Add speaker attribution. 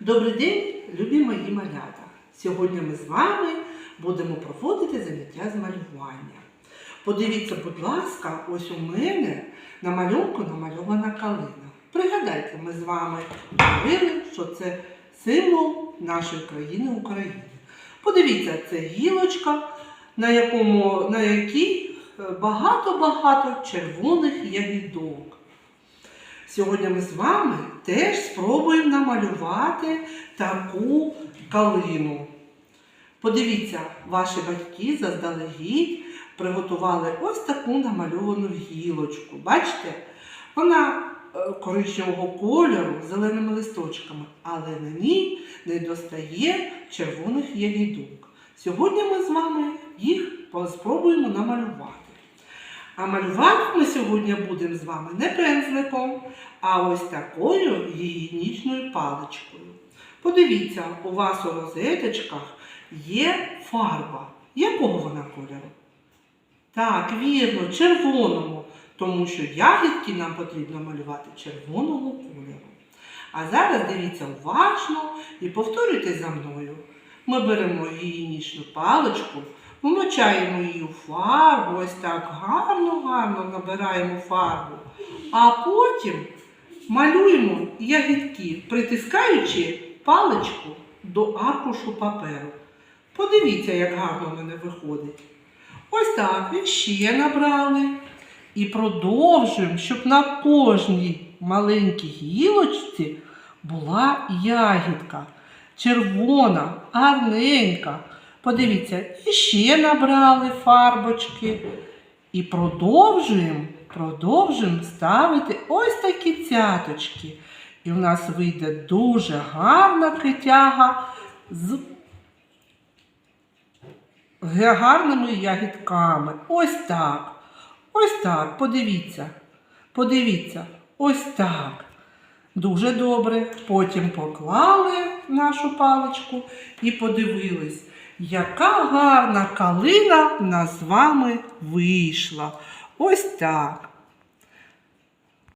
Speaker 1: Добрий день, любі мої малята! Сьогодні ми з вами будемо проводити заняття з малювання. Подивіться, будь ласка, ось у мене на малюнку намальована калина. Пригадайте, ми з вами говорили, що це символ нашої країни України. Подивіться, це гілочка, на, якій е, багато-багато червоних ягідок. Сьогодні ми з вами теж спробуємо намалювати таку калину. Подивіться, ваші батьки заздалегідь приготували ось таку намальовану гілочку. Бачите? Вона е, коричневого кольору з зеленими листочками, але на ній не достає червоних ягідок. Сьогодні ми з вами їх спробуємо намалювати. А малювати ми сьогодні будемо з вами не пензликом, а ось такою гігієнічною паличкою. Подивіться, у вас у розеточках є фарба. Якого вона кольору? Так, вірно, червоного, тому що ягідки нам потрібно малювати червоного кольору. А зараз дивіться уважно і повторюйте за мною. Ми беремо гігієнічну паличку, вмочаємо її у фарбу, ось так гарно-гарно набираємо фарбу, а потім малюємо ягідки, притискаючи паличку до аркушу паперу. Подивіться, як гарно в мене виходить. Ось так, і ще набрали. І продовжуємо, щоб на кожній маленькій гілочці була ягідка. Червона, гарненька. Подивіться, і ще набрали фарбочки. І продовжуємо, продовжуємо ставити ось такі цяточки. І в нас вийде дуже гарна китяга з гарними ягідками. Ось так. Ось так. Подивіться. Подивіться. Ось так. Дуже добре. Потім поклали нашу паличку і подивились, яка гарна калина в нас з вами вийшла. Ось так.